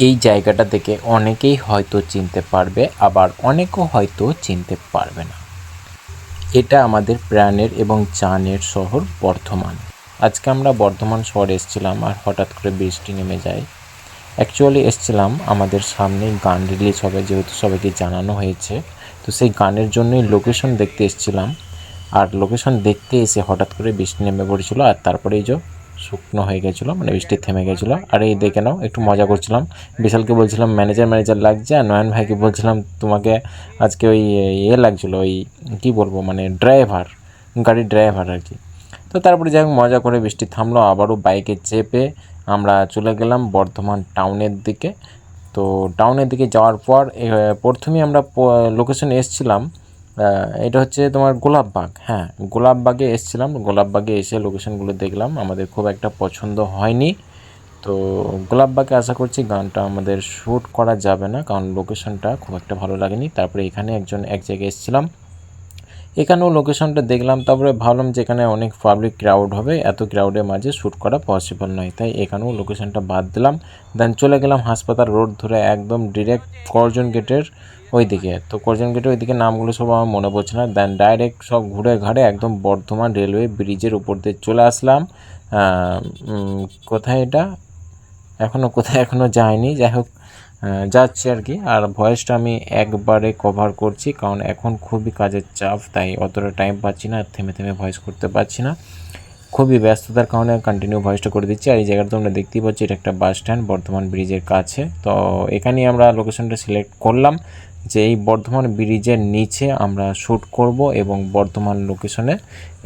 এই জায়গাটা থেকে অনেকেই হয়তো চিনতে পারবে, আবার অনেকেও হয়তো চিনতে পারবে না। এটা আমাদের প্রাণের এবং চানের শহর বর্ধমান। আজকে আমরা বর্ধমান শহরে এসেছিলাম আর হঠাৎ করে বৃষ্টি নেমে যায়। অ্যাকচুয়ালি এসেছিলাম আমাদের সামনেই গান রিলিজ হবে যেহেতু সবাইকে জানানো হয়েছে। তো সেই গানের জন্যই লোকেশন দেখতে এসেছিলাম। আর লোকেশন দেখতে এসে হঠাৎ করে বৃষ্টি নেমে পড়েছিল আর তারপরে এই যে শুকনো হয়ে গেছিল মানে বৃষ্টি থেমে গেছিল। আর এই দেখে নাও, একটু মজা করছিলাম। বিশালকে বলছিলাম ম্যানেজার ম্যানেজার লাগছে? আর নয়ন ভাইকে বলছিলাম, তোমাকে আজকে ওই ইয়ে লাগছিল, ওই কী বলব মানে ড্রাইভার, গাড়ির ড্রাইভার আর কি। তো তারপরে যাই মজা করে বৃষ্টি থামলো, আবারও বাইকে চেপে আমরা চলে গেলাম বর্ধমান টাউনের দিকে। তো টাউনের দিকে যাওয়ার পর প্রথমেই আমরা লোকেশনে এসেছিলাম। এটা হচ্ছে তোমার গোলাপবাগ হ্যাঁ গোলাপবাগে এসেছিলাম। গোলাপবাগে এসে লোকেশনগুলো দেখলাম। আমাদের খুব একটা পছন্দ হয়নি। তো গোলাপবাগে আশা করছি গানটা আমাদের শ্যুট করা যাবে না, কারণ লোকেশনটা খুব একটা ভালো লাগেনি। তারপরে এখানে একজন এক জায়গায় এসেছিলাম। এখানেও লোকেশনটা দেখলাম, তারপরে ভাবলাম যে এখানে অনেক পাবলিক ক্রাউড হবে, এত ক্রাউডের মাঝে শ্যুট করা পসিবল নয়, তাই এখানেও লোকেশনটা বাদ দিলাম। দেন চলে গেলাম হাসপাতাল রোড ধরে একদম ডিরেক্ট করজন গেটের ওইদিকে। তো করজন গেটের ওই দিকে নামগুলো সব আমার মনে পড়ছে না। দেন ডাইরেক্ট সব ঘুরে ঘাড়ে একদম বর্ধমান রেলওয়ে ব্রিজের উপর দিয়ে চলে আসলাম। কোথায় এটা? এখনও কোথায় এখনও যায়নি যাই হোক যাচ্ছি আর কি। আর ভয়েসটা আমি একবারে কভার করছি, কারণ এখন খুবই কাজের চাপ, তাই অতটা টাইম পাচ্ছি না থেমে থেমে ভয়েস করতে পারছি না। খুবই ব্যস্ততার কারণে কন্টিনিউ ভয়েসটা করে দিচ্ছি। আর এই জায়গাটা তোমরা দেখতেই পাচ্ছ, এটা একটা বাস স্ট্যান্ড বর্ধমান ব্রিজের কাছে। তো এখানেই আমরা লোকেশনটা সিলেক্ট করলাম যে এই বর্ধমান ব্রিজের নিচে আমরা শ্যুট করব এবং বর্ধমান লোকেশনে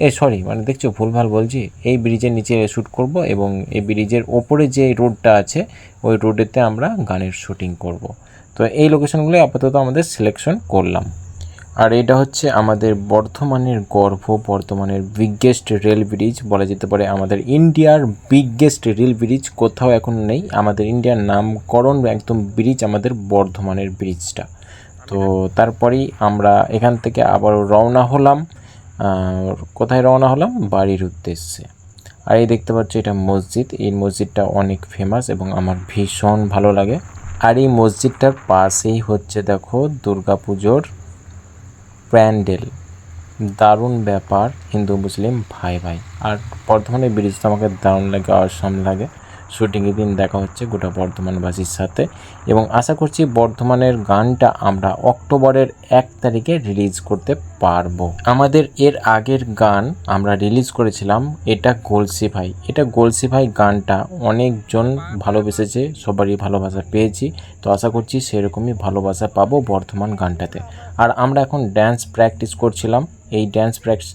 এ সরি মানে দেখছ ভুলভাল বলছি, এই ব্রিজের নিচে শ্যুট করব এবং এই ব্রিজের ওপরে যে রোডটা আছে, ওই রোডেতে আমরা গানের শুটিং করব। তো এই লোকেশনগুলো আপাতত আমাদের সিলেকশন করলাম। আর এটা হচ্ছে আমাদের বর্ধমানের গর্ভ, বর্ধমানের বিগেস্ট রেল ব্রিজ বলা যেতে পারে। আমাদের ইন্ডিয়ার বিগেস্ট রেল ব্রিজ কোথাও এখন নেই। আমাদের ইন্ডিয়ার নামকরণ একদম ব্রিজ আমাদের বর্ধমানের ব্রিজটা তো তারপরেই আমরা এখান থেকে আবার রওনা হলাম। কোথায় রওনা হলাম? বাড়ির উদ্দেশ্যে। আর এই দেখতে পাচ্ছ এটা মসজিদ। এই মসজিদটা অনেক ফেমাস এবং আমার ভীষণ ভালো লাগে। আর এই মসজিদটার পাশেই হচ্ছে দেখো দুর্গাপুজোর প্যান্ডেল। দারুণ ব্যাপার, হিন্দু, মুসলিম ভাই ভাই আর বর্ধমানের ব্রিজটা আমাকে দারুণ লাগে, অসম লাগে। শুটিংয়ের দিন দেখা হচ্ছে গোটা বর্ধমানবাসীর সাথে। এবং আশা করছি বর্ধমানের গানটা আমরা অক্টোবরের এক তারিখে রিলিজ করতে পারব। আমাদের এর আগের গান আমরা রিলিজ করেছিলাম, এটা গোলসি ভাই। এটা গোলসি ভাই গানটা অনেকজন ভালোবেসেছে, সবারই ভালোবাসা পেয়েছি। তো আশা করছি সেরকমই ভালোবাসা পাবো বর্ধমান গানটাতে। আর আমরা এখন ড্যান্স প্র্যাকটিস করছিলাম। এই ড্যান্স প্র্যাকটিস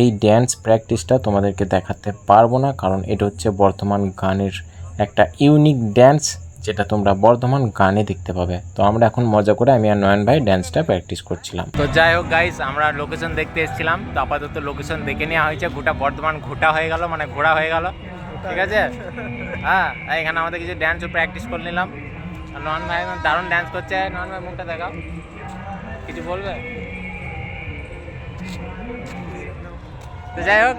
এই ড্যান্স প্র্যাকটিসটা তোমাদেরকে দেখাতে পারব না, কারণ এটা হচ্ছে বর্তমান গানের একটা ইউনিক ড্যান্স যেটা তোমরা বর্ধমান গানে দেখতে পাবে। তো আমরা এখন মজা করে আমি আর নয়ন ভাই ড্যান্সটা প্র্যাকটিস করছিলাম। তো যাই হোক গাইস আমরা লোকেশন দেখতে এসেছিলাম। তো আপাতত লোকেশন দেখে নেওয়া হয়েছে। গোটা বর্ধমান ঘোটা হয়ে গেল মানে ঘোরা হয়ে গেল। ঠিক আছে? হ্যাঁ এখানে আমাদের কিছু ড্যান্সও প্র্যাকটিস করে নিলাম। নন ভাই দারুণ ড্যান্স করছে। নন ভাই মুখটা দেখাও। কিছু বলবে? তো যাই হোক,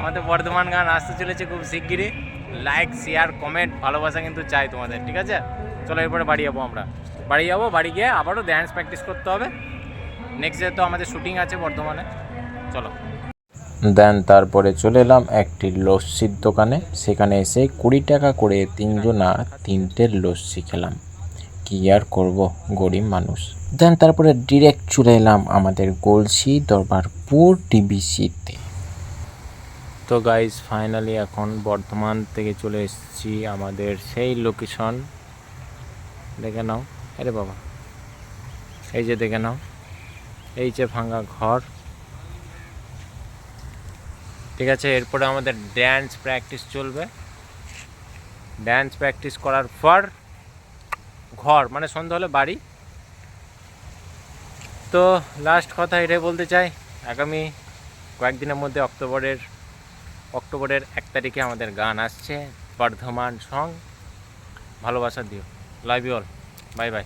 আমাদের বর্ধমান গান আসতে চলেছে খুব শিগগিরই। লাইক শেয়ার কমেন্ট ভালোবাসা কিন্তু চাই তোমাদের, ঠিক আছে? চলো এরপরে বাড়ি যাব আমরা। বাড়ি যাব, বাড়ি গিয়ে আবারও ড্যান্স প্র্যাকটিস করতে হবে। নেক্সট ডে তো আমাদের শুটিং আছে বর্ধমানে, চলো। দেন তারপরে চলে এলাম একটি লস্যির দোকানে। সেখানে এসে কুড়ি টাকা করে তিনজনা তিনটের লস্যি খেলাম। কি আর করব, গরিব মানুষ। দেন তারপরে ডিরেক্ট চলে এলাম আমাদের গলসি দরবারপুর ডিবিসিতে তো গাইজ ফাইনালি এখন বর্ধমান থেকে চলে এসেছি আমাদের সেই লোকেশন দেখে নাও, আরে বাবা। এই যে দেখে নাও, এই যে ভাঙা ঘর। ঠিক আছে, এরপরে আমাদের ড্যান্স প্র্যাকটিস চলবে। ড্যান্স প্র্যাকটিস করার পর ঘর মানে সন্ধ্যা হলে বাড়ি। তো লাস্ট কথা এটাই বলতে চাই, আগামী কয়েকদিনের মধ্যে অক্টোবরের অক্টোবরের এক তারিখে আমাদের গান আসছে, বর্ধমান সং। ভালোবাসা দিও। Love you all bye bye